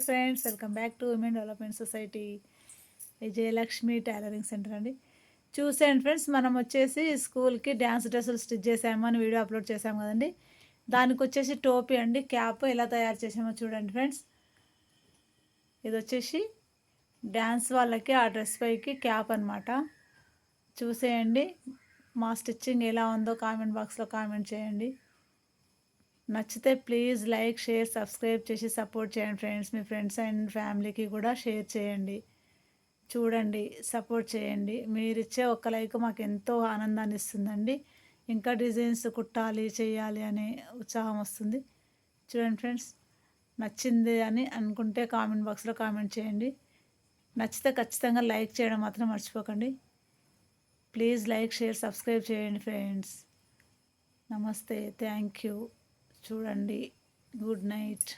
Hi friends welcome back to women development society. Vijayalakshmi tailoring center అండి. చూసేయండి friends మనం వచ్చేసి స్కూల్కి డ్యాన్స్ డ్రెస్సులు స్టిచ్ చేసాము అని వీడియో అప్లోడ్ చేసాము కదండి. దానికి వచ్చేసి టోపీ అండి క్యాప్ ఎలా తయారు చేసామో చూడండి ఫ్రెండ్స్. ఇది వచ్చేసి డ్యాన్స్ వాళ్ళకి ఆ డ్రెస్ పైకి క్యాప్ అనమాట చూసేయండి మా స్టిచ్చింగ్ ఎలా ఉందో కామెంట్ బాక్స్లో కామెంట్ చేయండి. నచ్చితే ప్లీజ్ లైక్ షేర్ సబ్స్క్రైబ్ చేసి సపోర్ట్ చేయండి ఫ్రెండ్స్ మీ ఫ్రెండ్స్ అండ్ ఫ్యామిలీకి కూడా షేర్ చేయండి. చూడండి సపోర్ట్ చేయండి. మీరు ఇచ్చే ఒక్క లైక్ మాకు ఎంతో ఆనందాన్ని ఇస్తుందండి. ఇంకా డిజైన్స్ కుట్టాలి చేయాలి అనే ఉత్సాహం వస్తుంది. చూడండి ఫ్రెండ్స్ నచ్చింది అని అనుకుంటే కామెంట్ బాక్స్లో కామెంట్ చేయండి. నచ్చితే ఖచ్చితంగా లైక్ చేయడం మాత్రం మర్చిపోకండి. ప్లీజ్ లైక్ షేర్ సబ్స్క్రైబ్ చేయండి ఫ్రెండ్స్ నమస్తే థ్యాంక్ యూ చూడండి. Good night.